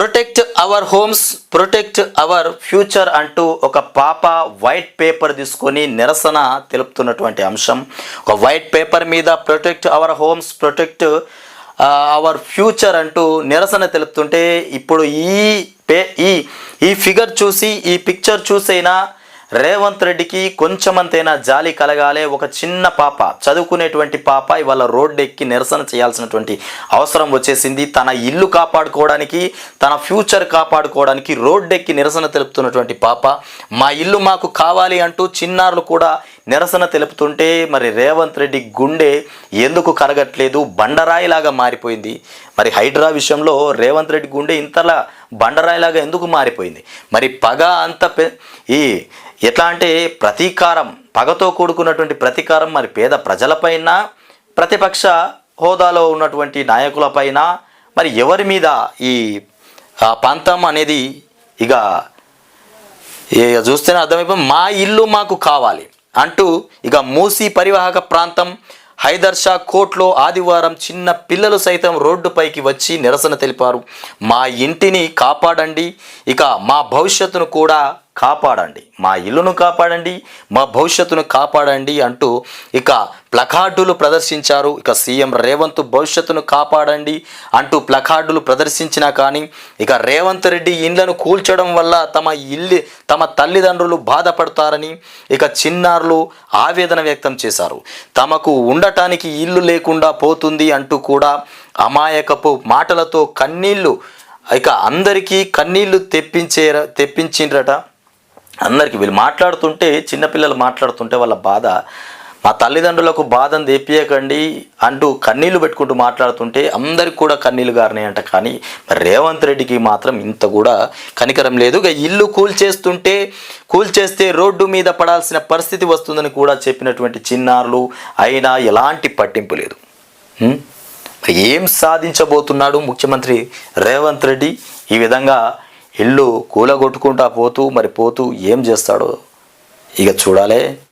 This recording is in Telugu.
Protect our homes protect our future అంటూ ఒక పాప వైట్ పేపర్ తీసుకొని నిరసన తెలుపుతున్నటువంటి అంశం. ఒక వైట్ పేపర్ మీద protect our homes protect our future అంటూ నిరసన తెలుపుతుంటే ఇప్పుడు ఈ పే ఈ ఈ ఫిగర్ చూసి ఈ పిక్చర్ చూసైనా రేవంత్ రెడ్డికి కొంచెమంతైనా జాలి కలగాలే ఒక చిన్న పాప చదువుకునేటువంటి పాప ఇవాళ రోడ్డు ఎక్కి నిరసన చేయాల్సినటువంటి అవసరం వచ్చేసింది. తన ఇల్లు కాపాడుకోవడానికి తన ఫ్యూచర్ కాపాడుకోవడానికి రోడ్డు ఎక్కి నిరసన తెలుపుతున్నటువంటి పాప మా ఇల్లు మాకు కావాలి అంటూ చిన్నారులు కూడా నిరసన తెలుపుతుంటే మరి రేవంత్ రెడ్డి గుండె ఎందుకు కరగట్లేదు? బండరాయిలాగా మారిపోయింది. మరి హైడ్రా విషయంలో రేవంత్ రెడ్డి గుండె ఇంతలా బండరాయిలాగా ఎందుకు మారిపోయింది? మరి పగ అంత ఈ ఎట్లా అంటే ప్రతీకారం పగతో కూడుకున్నటువంటి ప్రతీకారం మరి పేద ప్రజలపైన ప్రతిపక్ష హోదాలో ఉన్నటువంటి నాయకులపైన మరి ఎవరి మీద ఈ ప్రాంతం పంతం అనేది ఇక ఇక చూస్తేనే అర్థమైపోయి మా ఇల్లు మాకు కావాలి అంటూ ఇక మూసీ పరివాహక ప్రాంతం హైదర్ షా కోర్టులో ఆదివారం చిన్న పిల్లలు సైతం రోడ్డుపైకి వచ్చి నిరసన తెలిపారు. మా ఇంటిని కాపాడండి ఇక మా భవిష్యత్తును కూడా కాపాడండి. మా ఇల్లును కాపాడండి మా భవిష్యత్తును కాపాడండి అంటూ ఇక ప్లకార్డులు ప్రదర్శించారు. ఇక సీఎం రేవంత్ భవిష్యత్తును కాపాడండి అంటూ ప్లకార్డులు ప్రదర్శించినా కానీ ఇక రేవంత్ రెడ్డి ఇండ్లను కూల్చడం వల్ల తమ ఇల్లు తమ తల్లిదండ్రులు బాధపడతారని ఇక చిన్నారులు ఆవేదన వ్యక్తం చేశారు. తమకు ఉండటానికి ఇల్లు లేకుండా పోతుంది అంటూ కూడా అమాయకపు మాటలతో కన్నీళ్ళు ఇక అందరికీ కన్నీళ్ళు తెప్పించే తెప్పించిండ్రట. అందరికి వీళ్ళు మాట్లాడుతుంటే చిన్నపిల్లలు మాట్లాడుతుంటే వాళ్ళ బాధ. మా తల్లిదండ్రులకు బాధను తెప్పియకండి అంటూ కన్నీళ్ళు పెట్టుకుంటూ మాట్లాడుతుంటే అందరికి కూడా కన్నీళ్ళు గారినాయంట. కానీ మరి రేవంత్ రెడ్డికి మాత్రం ఇంత కూడా కనికరం లేదు. ఇక ఇల్లు కూల్చేస్తుంటే కూల్చేస్తే రోడ్డు మీద పడాల్సిన పరిస్థితి వస్తుందని కూడా చెప్పినటువంటి చిన్నారులు అయినా ఎలాంటి పట్టింపు లేదు. ఏం సాధించబోతున్నాడు ముఖ్యమంత్రి రేవంత్ రెడ్డి? ఈ విధంగా ఇల్లు కూలగొట్టుకుంటా పోతూ మరి పోతూ ఏం చేస్తాడో ఇక చూడాలే.